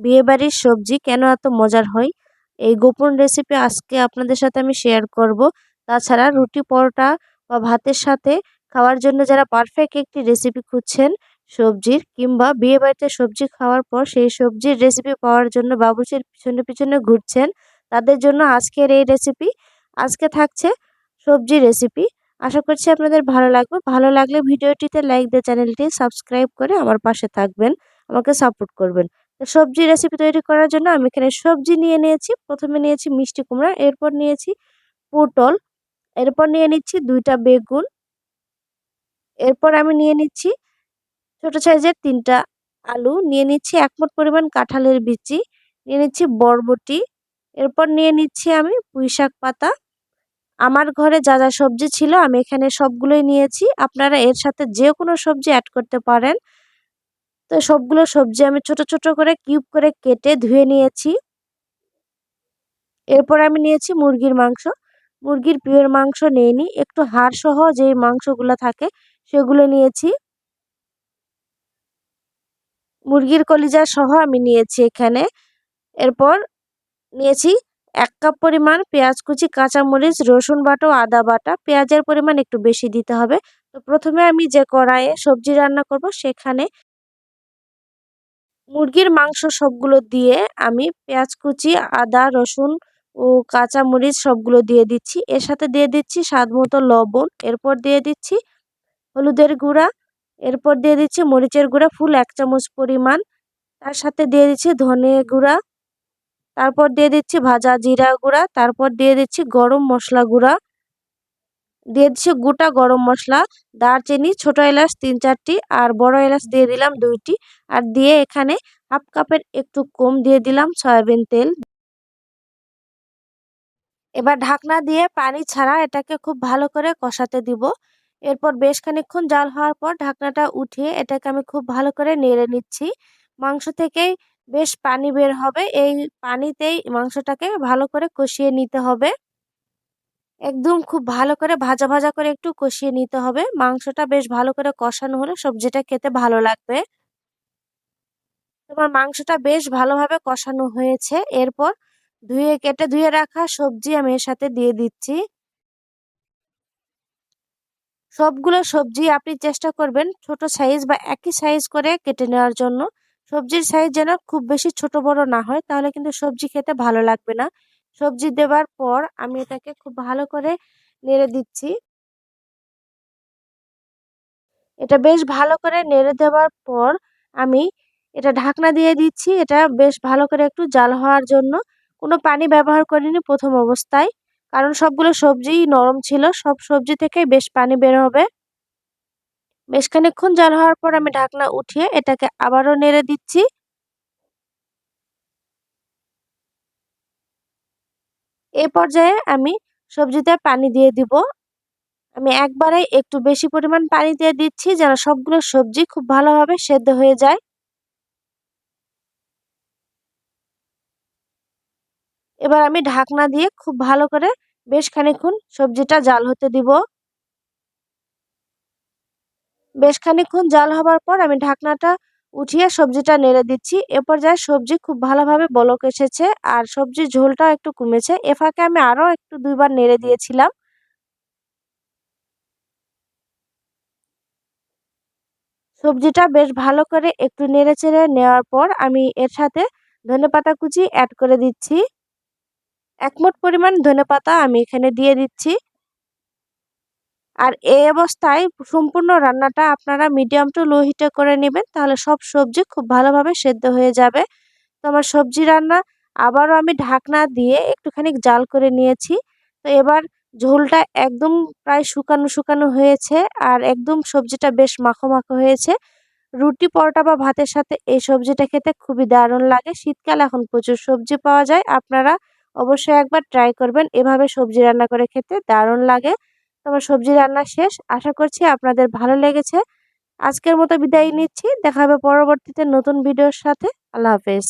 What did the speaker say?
বিয়েবাড়ির সবজি কেন এত মজার হয়? এই গোপন রেসিপি আজকে আপনাদের সাথে আমি শেয়ার করব। তাছাড়া রুটি, পরোটা বা ভাতের সাথে খাওয়ার জন্য যারা পারফেক্ট একটি রেসিপি খুঁজছেন, সবজির কিংবা বিয়েবাড়িতে সবজি খাওয়ার পর সেই সবজির রেসিপি পাওয়ার জন্য বাবুর্চির পিছনে পিছনে ঘুরছেন, তাদের জন্য আজকের এই রেসিপি আজকে থাকছে সবজি রেসিপি আশা করছি আপনাদের ভালো লাগবে। ভালো লাগলে ভিডিওটিতে লাইক দিয়ে চ্যানেলটি সাবস্ক্রাইব করে আমার পাশে থাকবেন, আমাকে সাপোর্ট করবেন। সবজি রেসিপি তৈরি করার জন্য আমি এখানে সবজি নিয়ে নিয়েছি। প্রথমে নিয়েছি মিষ্টি কুমড়া, এরপর নিয়েছি পটল, এরপর নিয়ে নিচ্ছি দুইটা বেগুন, এরপর আমি নিয়ে নিচ্ছি ছোট সাইজের তিনটা আলু, নিয়ে নিচ্ছি একমট পরিমাণ কাঁঠালের বিচি, নিয়ে নিচ্ছি বরবটি, এরপর নিয়ে নিচ্ছি আমি পুঁই শাক পাতা। আমার ঘরে যা যা সবজি ছিল আমি এখানে সবগুলোই নিয়েছি। আপনারা এর সাথে যে কোনো সবজি অ্যাড করতে পারেন। তো সবগুলো সবজি আমি ছোট ছোট করে কিউব করে কেটে ধুয়ে নিয়েছি। এরপর আমি নিয়েছি মুরগির মাংস। মুরগির পিওর মাংস নিইনি। একটু হাড় সহ যে মাংসগুলো থাকে সেগুলো নিয়েছি। মুরগির কলিজা সহ আমি নিয়েছি এখানে। এরপর নিয়েছি এক কাপ পরিমাণ পেঁয়াজ কুচি, কাঁচামরিচ, রসুন বাটা, আদা বাটা। পেঁয়াজের পরিমাণ একটু বেশি দিতে হবে। তো প্রথমে আমি যে কড়াইয়ে সবজি রান্না করব সেখানে মুরগির মাংস সবগুলো দিয়ে আমি পেঁয়াজ কুচি, আদা, রসুন ও কাঁচামরিচ সবগুলো দিয়ে দিচ্ছি। এর সাথে দিয়ে দিচ্ছি স্বাদ মতো লবণ, এরপর দিয়ে দিচ্ছি হলুদের গুঁড়া, এরপর দিয়ে দিচ্ছি মরিচের গুঁড়া, ফুল এক চামচ পরিমাণ। তার সাথে দিয়ে দিচ্ছি ধনে গুঁড়া, তারপর দিয়ে দিচ্ছি ভাজা জিরা গুঁড়া, তারপর দিয়ে দিচ্ছি গরম মশলা গুঁড়া। দিয়ে দিচ্ছি গোটা গরম মশলা, দারচিনি, ছোট এলাচ তিন চারটি আর বড় এলাচ দিয়ে দিলাম দুইটি। আর দিয়ে এখানে হাফ কাপের একটু কম দিয়ে দিলাম সয়াবিন তেল। এবার ঢাকনা দিয়ে পানি ছাড়া এটাকে খুব ভালো করে কষাতে দিব। এরপর বেশ খানিক্ষণ জাল হওয়ার পর ঢাকনাটা উঠিয়ে এটাকে আমি খুব ভালো করে নেড়ে নিচ্ছি। মাংস থেকেই বেশ পানি বের হবে, এই পানিতেই মাংসটাকে ভালো করে কষিয়ে নিতে হবে। একদম খুব ভালো করে ভাজা ভাজা করে একটু কষিয়ে নিতে হবে। মাংসটা বেশ ভালো করে কষানো হলে সবজিটা খেতে ভালো লাগবে। তোমার মাংসটা বেশ ভালোভাবে কষানো হয়েছে। এরপর ধুয়ে কেটে ধুয়ে রাখা সবজি আমি এর সাথে দিয়ে দিচ্ছি। সবগুলো সবজি আপনি চেষ্টা করবেন ছোট সাইজ বা একই সাইজ করে কেটে নেওয়ার জন্য। সবজির সাইজ যেন খুব বেশি ছোট বড় না হয়, তাহলে কিন্তু সবজি খেতে ভালো লাগবে না। সবজি দেওয়ার পর আমি এটাকে খুব ভালো করে নেড়ে দিচ্ছি। এটা বেশ ভালো করে নেড়ে দেওয়ার পর আমি এটা ঢাকনা দিয়ে দিচ্ছি। এটা বেশ ভালো করে একটু জাল হওয়ার জন্য। কোনো পানি ব্যবহার করিনি প্রথম অবস্থায়, কারণ সবগুলো সবজিই নরম ছিল। সব সবজি থেকে বেশ পানি বের হবে। বেশ খানিক্ষণ জাল হওয়ার পর আমি ঢাকনা উঠিয়ে এটাকে আবারও নেড়ে দিচ্ছি। এই পর্যায়ে আমি সবজিতে পানি দিয়ে দিব। আমি একবারে একটু বেশি পরিমাণ পানি দিয়ে দিচ্ছি যেন সবগুলো সবজি খুব ভালোভাবে সেদ্ধ হয়ে যায়। এবার আমি ঢাকনা দিয়ে খুব ভালো করে বেশ খানিক্ষণ সবজিটা জাল হতে দিব। বেশ খানিক্ষণ জাল হবার পর আমি ঢাকনাটা উঠিয়ে সবজিটা নেড়ে দিচ্ছি। এ পর্যায়ে সবজি খুব ভালোভাবে বলক এসেছে আর সবজির ঝোলটাও একটু কমেছে। এ ফাঁকে আমি আরও একটু দুইবার নেড়ে দিয়েছিলাম। সবজিটা বেশ ভালো করে একটু নেড়ে চেড়ে নেওয়ার পর আমি এর সাথে ধনে পাতা কুচি অ্যাড করে দিচ্ছি। একমোট পরিমাণ ধনে পাতা আমি এখানে দিয়ে দিচ্ছি। আর এই অবস্থায় সম্পূর্ণ রান্নাটা আপনারা মিডিয়াম টু লো হিটে করে নেবেন, তাহলে সব সবজি খুব ভালোভাবে সেদ্ধ হয়ে যাবে। তো আমার সবজি রান্না আবারও আমি ঢাকনা দিয়ে একটুখানি জাল করে নিয়েছি। তো এবার ঝোলটা একদম প্রায় শুকানো শুকানো হয়েছে আর একদম সবজিটা বেশ মাখো মাখো হয়েছে। রুটি, পরোটা বা ভাতের সাথে এই সবজিটা খেতে খুবই দারুণ লাগে। শীতকালে, এখন প্রচুর সবজি পাওয়া যায়। আপনারা অবশ্যই একবার ট্রাই করবেন। এভাবে সবজি রান্না করে খেতে দারুণ লাগে। তোমার সবজি রান্না শেষ। আশা করছি আপনাদের ভালো লেগেছে। আজকের মতো বিদায় নিচ্ছি। দেখা হবে পরবর্তীতে নতুন ভিডিওর সাথে। আল্লাহ হাফেজ।